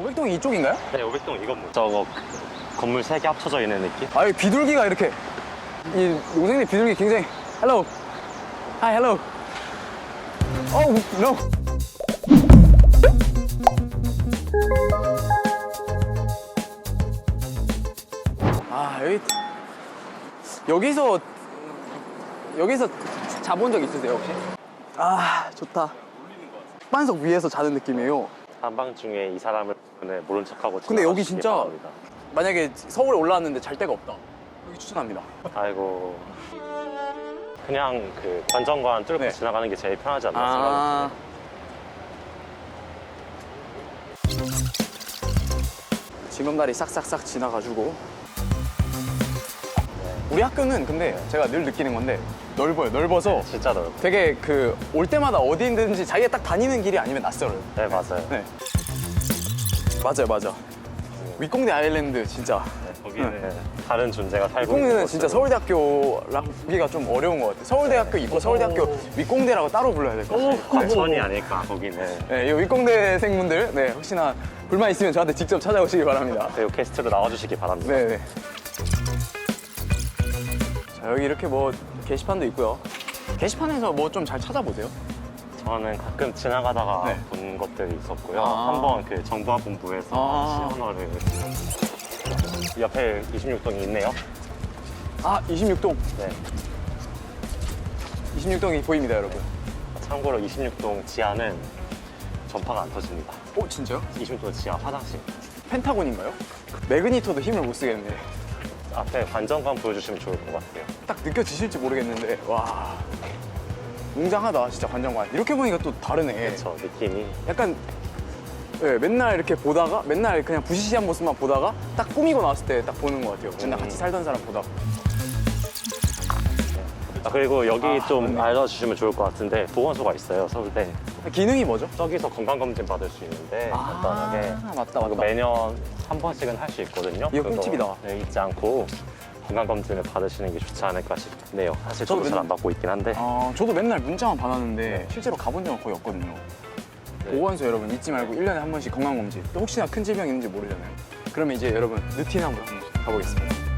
500동이 이쪽인가요? 네, 500동 이 건물. 저거 건물 세 개 합쳐져 있는 느낌? 아, 이 비둘기가 이렇게 이 노생님 비둘기 굉장히 Hello. Hi, hello. Oh, no. 아, 여기 여기서 여기서 자본 적 있으세요, 혹시? 아, 좋다. 반석 위에서 자는 느낌이에요. 한밤중에 이 사람을 네, 모른 척하고 근데 여기 진짜- 바랍니다. 만약에 서울에 올라왔는데 잘 데가 없다. 여기 추천합니다. 아이고 그냥 그 관정관 뚫고 네. 지나가는 게 제일 편하지 않나 아. 징검다리 싹싹싹 지나가지고 우리 학교는 근데 제가 늘 느끼는 건데 넓어요 넓어서. 진짜 넓어. 되게 그 올 때마다 어디 있는지 자기가 딱 다니는 길이 아니면 낯설어요 네 맞아요. 네 맞아요 맞아 윗공대 아일랜드 진짜 네, 거기는 다른 존재가 살고 윗공대는 진짜 곳으로. 서울대학교랑 보기가 좀 어려운 것 같아요 서울대학교 있고 서울대학교 윗공대라고 따로 불러야 될 것 같아요 네. 천이 아닐까 거기는. 네, 이 윗공대생분들 네, 혹시나 불만 있으면 저한테 직접 찾아오시기 바랍니다. 그리고 게스트로 나와주시기 바랍니다. 네, 네. 자, 여기 이렇게 뭐 게시판도 있고요. 게시판에서 뭐 좀 잘 찾아보세요. 저는 가끔 지나가다가 네. 본 것들이 있었고요. 아. 한번 그 정보화본부에서 아. 시연어를 옆에 26동이 있네요. 아, 26동. 네. 26동이 보입니다, 여러분. 참고로 26동 지하는 전파가 안 터집니다. 어, 진짜요? 26동 지하 화장실. 펜타곤인가요? 매그니터도 힘을 못 쓰겠네. 앞에 관전관 보여주시면 좋을 것 같아요. 딱 느껴지실지 모르겠는데, 와. 웅장하다, 진짜 관장관. 이렇게 보니까 또 다르네. 그렇죠, 느낌이. 약간 예, 맨날 이렇게 보다가 맨날 그냥 부시시한 모습만 보다가 딱 꾸미고 나왔을 때 딱 보는 것 같아요. 진짜 음. 같이 살던 사람 보다가. 아, 그리고 여기 아, 좀. 알려주시면 좋을 것 같은데 보건소가 있어요, 서울대. 기능이 뭐죠? 저기서 건강검진 받을 수 있는데 간단하게 아, 맞다, 그리고 맞다. 매년 한 번씩은 할 수 있거든요. 이거 꿀팁이다. 네, 잊지 않고 건강검진을 받으시는 게 좋지 않을까 싶네요. 사실 저도 저도 잘안 맨날- 받고 있긴 한데 아, 저도 맨날 문자만 받았는데 실제로 가본 적은 거의 없거든요. 네. 보건소 여러분 잊지 말고 1년에 한 번씩 건강검진. 또 혹시나 큰 질병 있는지 모르잖아요. 그러면 이제 여러분 루틴 한번 가보겠습니다.